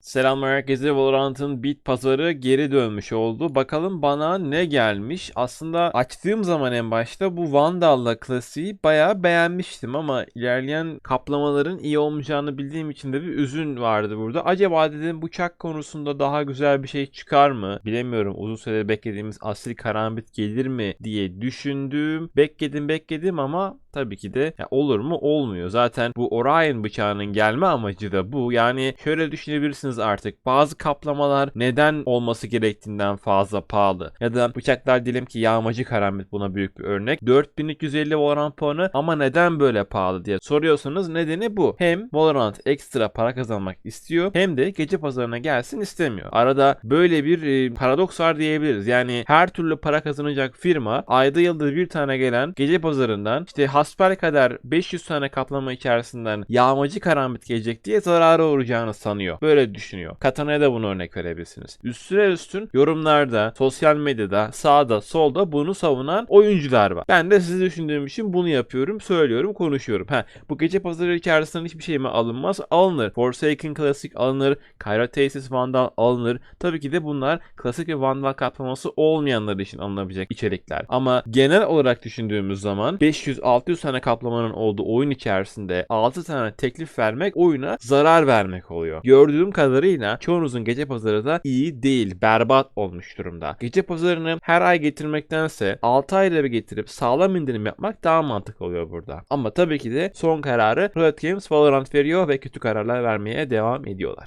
Selamlar herkese. Valorant'ın bit pazarı geri dönmüş oldu. Bakalım bana ne gelmiş. Aslında açtığım zaman en başta bu Vandal'la klasiği bayağı beğenmiştim ama ilerleyen kaplamaların iyi olmayacağını bildiğim için de bir üzün vardı burada. Acaba dedim bıçak konusunda daha güzel bir şey çıkar mı? Bilemiyorum. Uzun süredir beklediğimiz asil karambit gelir mi diye düşündüm. Bekledim bekledim ama tabii ki de ya olur mu olmuyor. Zaten bu Orion bıçağının gelme amacı da bu. Yani şöyle düşünebilirsiniz artık. Bazı kaplamalar neden olması gerektiğinden fazla pahalı. Ya da bıçaklar diyelim ki yağmacı karambit buna büyük bir örnek. 4250 Valorant puanı ama neden böyle pahalı diye soruyorsanız nedeni bu. Hem Valorant ekstra para kazanmak istiyor hem de gece pazarına gelsin istemiyor. Arada böyle bir e, paradoks var diyebiliriz. Yani her türlü para kazanacak firma ayda yılda bir tane gelen gece pazarından işte hasper kadar 500 tane kaplama içerisinden yağmacı karambit gelecek diye zarara uğrayacağını sanıyor. Böyle düşünüyor. Katana'ya da bunu örnek verebilirsiniz. Üstüne üstün yorumlarda, sosyal medyada, sağda, solda bunu savunan oyuncular var. Ben de sizi düşündüğüm için bunu yapıyorum, söylüyorum, konuşuyorum. Ha, bu gece pazarı içerisinden hiçbir şey mi alınmaz? Alınır. Forsaken Classic alınır. Kyra Thesis Vandal alınır. Tabii ki de bunlar klasik ve Vandal kaplaması olmayanlar için alınabilecek içerikler. Ama genel olarak düşündüğümüz zaman 500-600 tane kaplamanın olduğu oyun içerisinde 6 tane teklif vermek oyuna zarar vermek oluyor. Gördüğüm kadarıyla çoğunuzun gece pazarı da iyi değil, berbat olmuş durumda. Gece pazarını her ay getirmektense 6 ayda bir getirip sağlam indirim yapmak daha mantıklı oluyor burada. Ama tabii ki de son kararı Riot Games Valorant veriyor ve kötü kararlar vermeye devam ediyorlar.